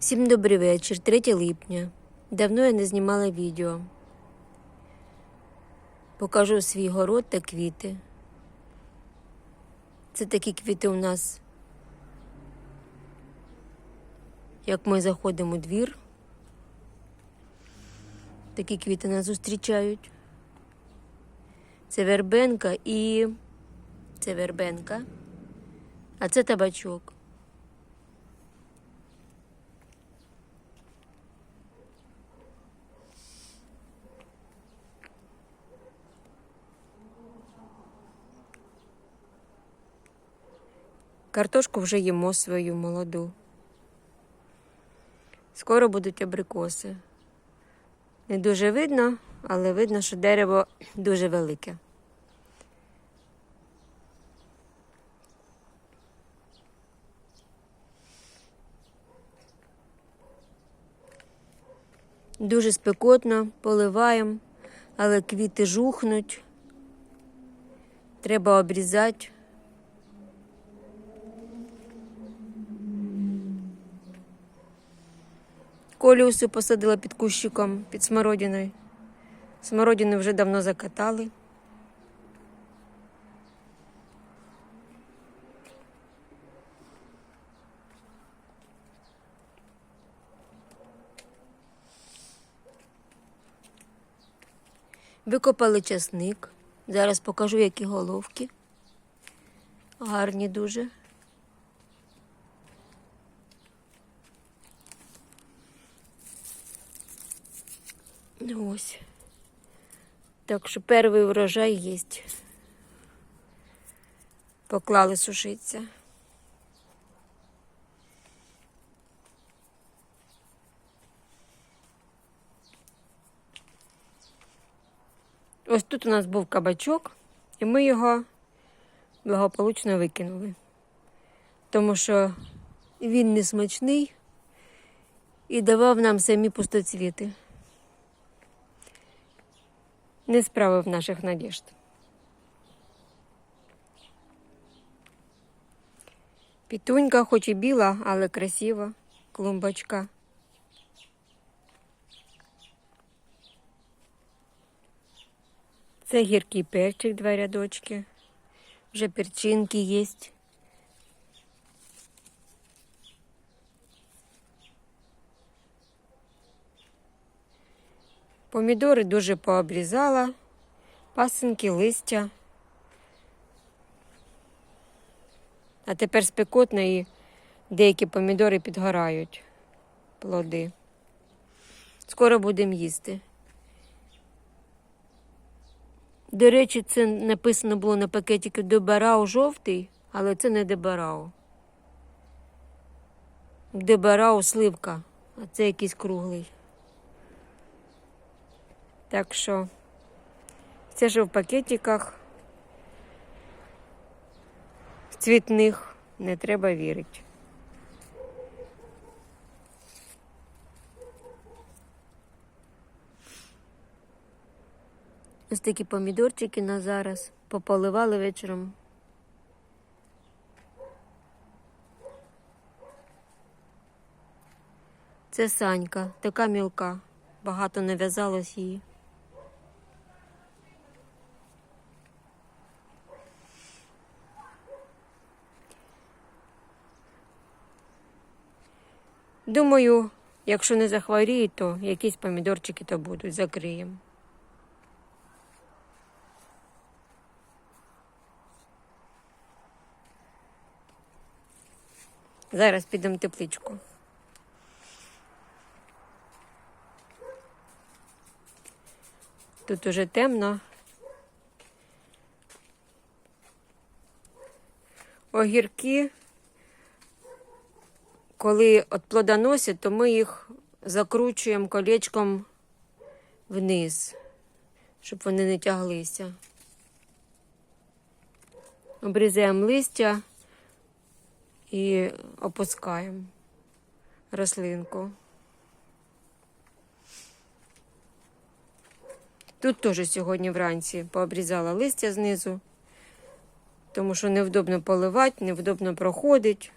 Всім добрий вечір, 3 липня. Давно я не знімала відео. Покажу свій город та квіти. Це такі квіти у нас. Як ми заходимо у двір, такі квіти нас зустрічають. Це вербенка і це вербенка, а це табачок. Картошку вже їмо свою молоду. Скоро будуть абрикоси. Не дуже видно, але видно, що дерево дуже велике. Дуже спекотно, поливаємо, але квіти жухнуть. Треба обрізати. Коліуси посадила під кущиком, під смородиною. Смородину вже давно закатали. Викопали часник. Зараз покажу, які головки. Гарні дуже. Ось. Так що перший урожай є. Поклали сушиться. Ось тут у нас був кабачок, і ми його благополучно викинули. Тому що він не смачний і давав нам самі пустоцвіти. Не справив наших надіжд. Пітунька, хоч і біла, але красива, клумбочка. Це гіркий перчик, два рядочки. Вже перчинки є. Помідори дуже пообрізала, пасинки, листя. А тепер спекотно і деякі помідори підгорають плоди. Скоро будемо їсти. До речі, це написано було на пакетику Дебарау жовтий, але це не Дебарау. Дебарау сливка, а це якийсь круглий. Так що це ж в пакетиках в цвітних не треба вірити. Ось такі помідорчики на зараз пополивали вечором. Це Санька, така мілка, багато нав'язалось її. Думаю, якщо не захворіють, то якісь помідорчики то будуть, закриємо. Зараз підемо в тепличку. Тут уже темно. Огірки, коли от плодоносять, то ми їх закручуємо колечком вниз, щоб вони не тяглися. Обрізаємо листя і опускаємо рослинку. Тут теж сьогодні вранці пообрізала листя знизу, тому що невдобно поливати, невдобно проходить.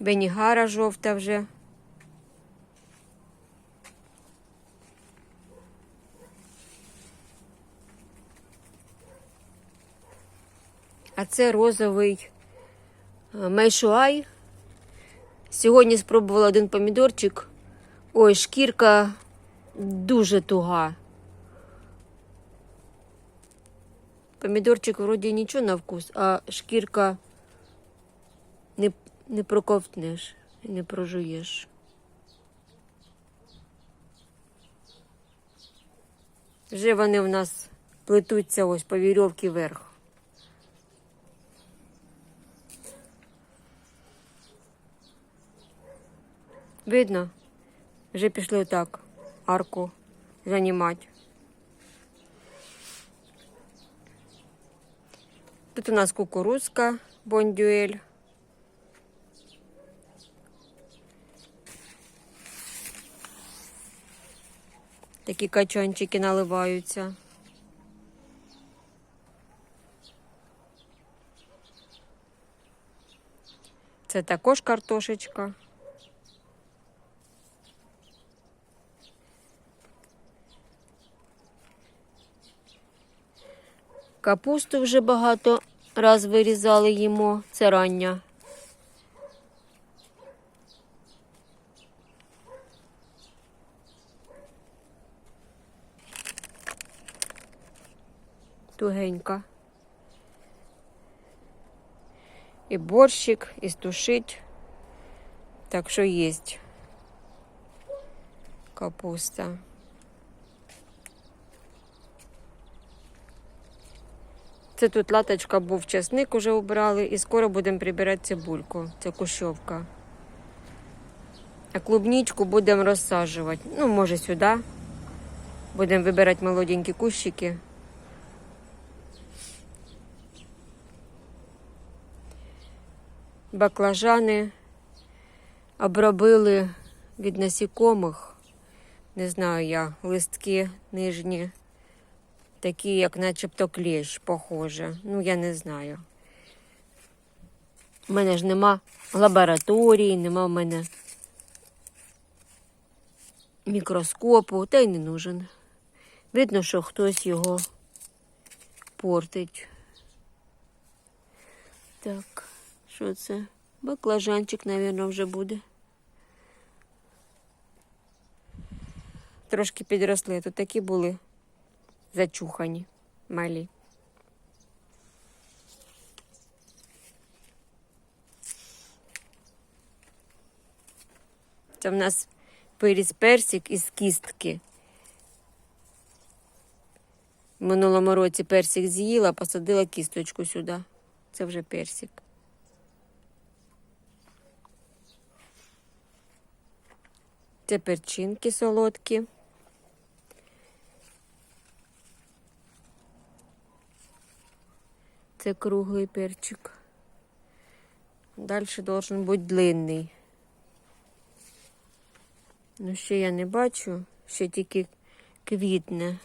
Бенігара жовта вже. А це розовий е, мейшуай. Сьогодні спробувала один помідорчик. Ой, шкірка дуже туга. Помідорчик вроді нічого на вкус, а шкірка не, не проковтнеш, і не прожуєш. Вже вони в нас плетуться ось по вірьовці вверх. Видно? Вже пішли так арку займати. Тут у нас кукурузка бондюель. Такі качанчики наливаються. Це також картошечка. Капусту вже багато раз вирізали їмо. Це рання. Тугенька. І борщик, і стушить. Так що є капуста. Це тут латочка був часник уже убрали і скоро будемо прибирати цибульку. Це кущовка. А клубничку будемо розсаджувати. Ну, може, сюди. Будемо вибирати молоденькі кущики. Баклажани обробили від насікомих. Не знаю я, листки нижні. Такі, як начебто клещ, похоже. Ну, я не знаю. У мене ж нема лабораторії, нема в мене мікроскопу, та й не нужен. Видно, що хтось його портить. Так, що це? Баклажанчик, мабуть, вже буде. Трошки підросли, тут такі були зачухані малі. Це в нас виріс персик із кістки. В минулому році персик з'їла, посадила кісточку сюди. Це вже персик. Це перчинки солодкі. Це круглий перчик. Далі должен бути длинний. Ну, ще я не бачу, ще тільки квітне.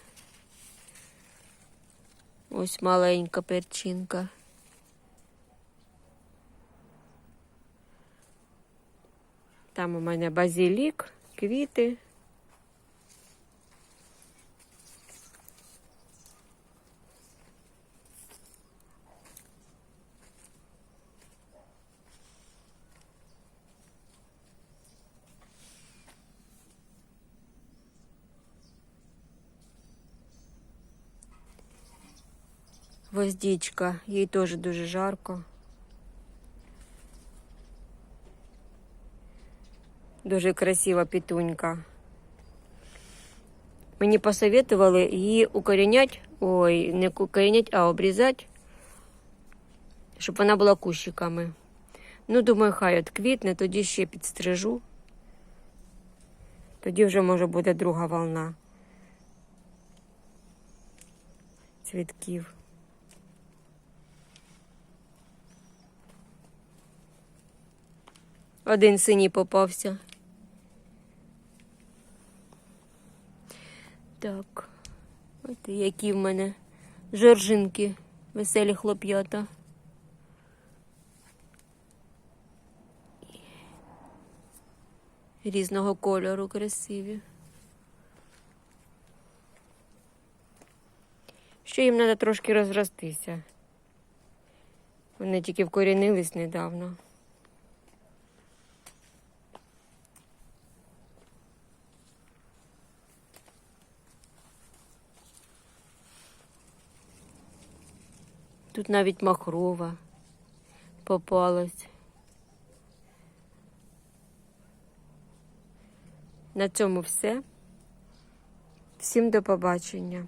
Ось маленька перчинка. Там у мене базилік, квіти. Гвоздичка, їй теж дуже жарко. Дуже красива петунька. Мені посоветували її укорінять, ой, не укорінять, а обрізати, щоб вона була кущиками. Ну, думаю, хай от тоді ще підстрижу. Тоді вже може буде друга волна цвітків. Один синій попався. Так, от які в мене жоржинки, веселі хлоп'ята. різного кольору красиві. Ще їм треба трошки розростися. Вони тільки вкорінились недавно. Тут навіть махрова попалась. На цьому все. Всім до побачення.